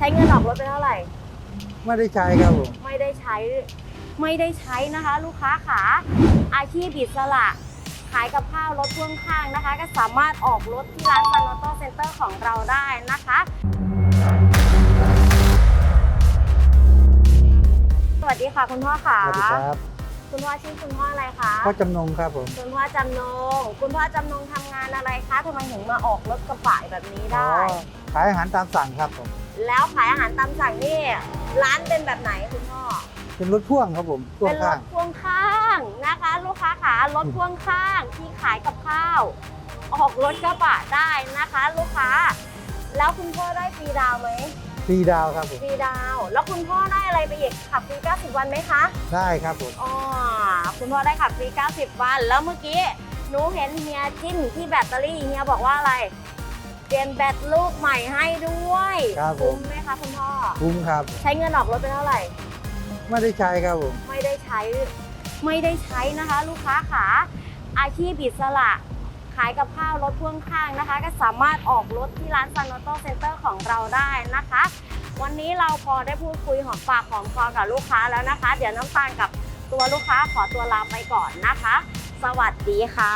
ใช้เงินออกรถไปเท่าไหร่ ไม่ได้ใช้ครับผม ไม่ได้ใช้ ไม่ได้ใช้นะคะ ลูกค้าขาอาชีพอิสระ ขายกับข้าวรถพ่วงข้างนะคะ ก็สามารถออกรถที่ร้านซันออโต้เซ็นเตอร์ของเราได้นะคะ สวัสดีค่ะคุณพ่อค่ะสวัสดีครับ คุณพ่อชื่อคุณพ่ออะไรคะพ่อจำนงครับผม คุณพ่อจำนง คุณพ่อจำนงทำงานอะไรคะทำไมถึงมาออกรถกระบะแบบนี้ได้อ๋อขายอาหารตามสั่งครับผม แล้วขายอาหารตามสั่งนี่ร้านเป็นแบบไหนคุณพ่อ เป็นรถพ่วงครับผมพ่วเป็งนรข้าถงพ่วงข้างนะคะ ลูกค้าขารถพ่วงข้างที่ขายกับข้าว ออกรถกระบะได้นะคะ ลูกค้า แล้วคุณพ่อได้ฟรีดาวน์ไหมฟรีดาวครับผม ฟรีดาวน์แล้วคุณพ่อได้อะไรไปอีกขับฟรี90 วันไหมคะ ได้ครับผม อ๋อคุณพ่อได้ขับฟรี 90 วัน แล้วเมื่อกี้หนูเห็นเฮียจิ้มที่แบตเตอรี่เฮียบอกว่าอะไร เปลี่ยนแบตลูกใหม่ให้ด้วย ครับผมคุ้มไหมคะคุณพ่อ คุ้มครับ ใช้เงินออกรถไปเท่าไหร่ ไม่ได้ใช้ครับผมไม่ได้ใช้ไม่ได้ใช้นะคะ ลูกค้าขาอาชีพอิสระ ขายกับข้าวรถพ่วงข้างนะคะ ก็สามารถออกรถที่ร้านซันอโต้เซ็นเตอร์ของเราได้นะคะ วันนี้เราพอได้พูดคุยหอมปากหอมคอกับลูกค้าแล้วนะคะ เดี๋ยวน้ำตาลกับตัวลูกค้าขอตัวลาไปก่อนนะคะ สวัสดีค่ะ